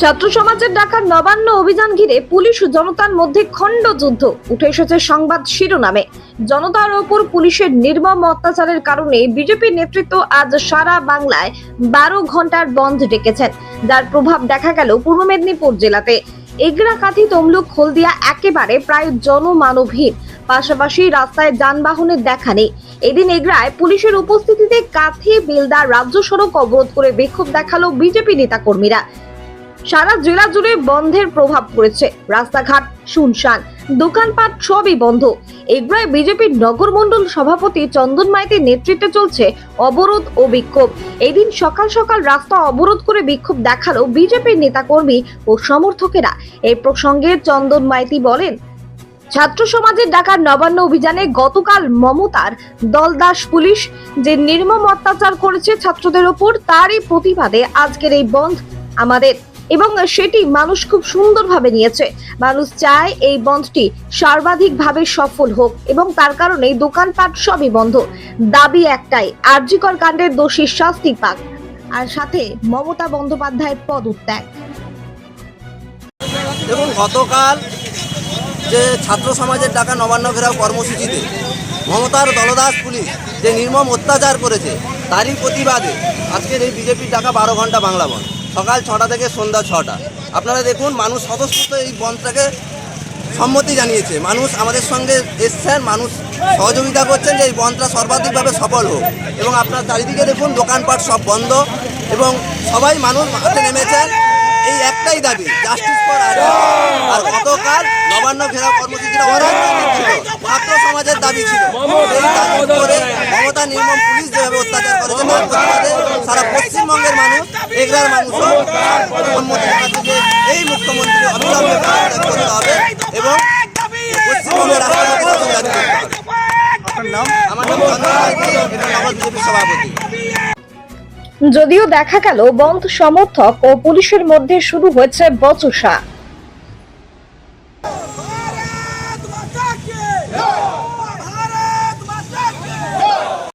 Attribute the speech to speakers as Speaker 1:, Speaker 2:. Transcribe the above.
Speaker 1: ছাত্র সমাজের ডাকার নবান্ন অভিযান ঘিরে পুলিশ ও জনতার মধ্যে খণ্ড যুদ্ধ। উঠে এসেছে সংবাদ শিরোনামে। জনতার ওপর পুলিশের নির্মম অত্যাচারের কারণে বিজেপি নেতৃত্ব আজ সারা বাংলায় বারো ঘণ্টার বন্ধ ডেকেছেন। যার প্রভাব দেখা গেল পূর্ব মেদিনীপুর জেলাতে। এগরা কাঁথি তমলুক, হলদিয়া একেবারে প্রায় জনমানবহীন। পাশাপাশি রাস্তায় যানবাহনের দেখা নেই। এদিন এগরায় পুলিশের উপস্থিতিতে কাথি, বেলদা রাজ্য সড়ক অবরোধ করে বিক্ষোভ দেখাল বিজেপি নেতাকর্মীরা। সারা জেলা জুড়ে বন্ধের প্রভাব পড়েছে। রাস্তাঘাট শুনশান, দোকানপাট সবই বন্ধ। এগরায় বিজেপির নগর মণ্ডল সভাপতি চন্দন মাইতির নেতৃত্বে চলছে অবরোধ ও বিক্ষোভ। এদিন সকাল সকাল রাস্তা অবরোধ করে বিক্ষোভ দেখাল বিজেপির নেতাকর্মী ও সমর্থকেরা। এই প্রসঙ্গে চন্দন মাইতি বলেন ছাত্র সমাজের ডাকার নবান্ন অভিযানে গতকাল মমতার দলদাস পুলিশ যে নির্মম অত্যাচার করেছে ছাত্রদের ওপর, তারই প্রতিবাদে আজকের এই বন্ধ আমাদের। এবং সেটি মানুষ খুব সুন্দরভাবে নিয়েছে। মানুষ চায় এই বন্ধটি সর্বাধিকভাবে সফল হোক এবং তার কারণে দোকানপাট সবই বন্ধ। দাবি একটাই, আরজিকর কাণ্ডের দোষী শাস্তি পাক। আর সাথে মমতা বন্দ্যোপাধ্যায়ের পদত্যাগ।
Speaker 2: দেখুন, গতকাল যে ছাত্র সমাজের ডাকা নবান্ন ঘেরাও কর্মসূচিতে মমতার দলদাস পুলিশ যে নির্মম অত্যাচার করেছে, তারই প্রতিবাদে আজকের এই বিজেপির ডাকা বারো ঘণ্টা বাংলা বন্ধ। সকাল ছটা থেকে সন্ধ্যা ছটা। আপনারা দেখুন, মানুষ স্বতঃস্ফূর্ত এই বন্ধটাকে সম্মতি জানিয়েছে। মানুষ আমাদের সঙ্গে এসছেন, মানুষ সহযোগিতা করছেন যে এই বন্ধটা সর্বাধিকভাবে সফল হোক। এবং আপনার চারিদিকে দেখুন, দোকানপাট সব বন্ধ এবং সবাই মানুষ মাঠে নেমেছেন। এই একটাই দাবি জাস্টিস ফর আর গতকাল নবান্ন ঘেরাও কর্মসূচির অরাজনৈতিক ছিল ছাত্র সমাজের দাবি ছিল। এই দাবি করে মমতা নির্মম পুলিশ যেভাবে অত্যাচার করেছে তার প্রতিবাদে সারা পশ্চিমবঙ্গের মানুষ এগরার মানুষও সম্মতি জানাচ্ছে যে এই মুখ্যমন্ত্রী অবিলম্বে পদত্যাগ করতে হবে এবং পশ্চিমবঙ্গের করতে হবে। আমার নাম চন্দ্র সভাপতি।
Speaker 1: যদিও দেখা গেল বন্ধ সমর্থক ও পুলিশের মধ্যে শুরু হয়েছে বচসা।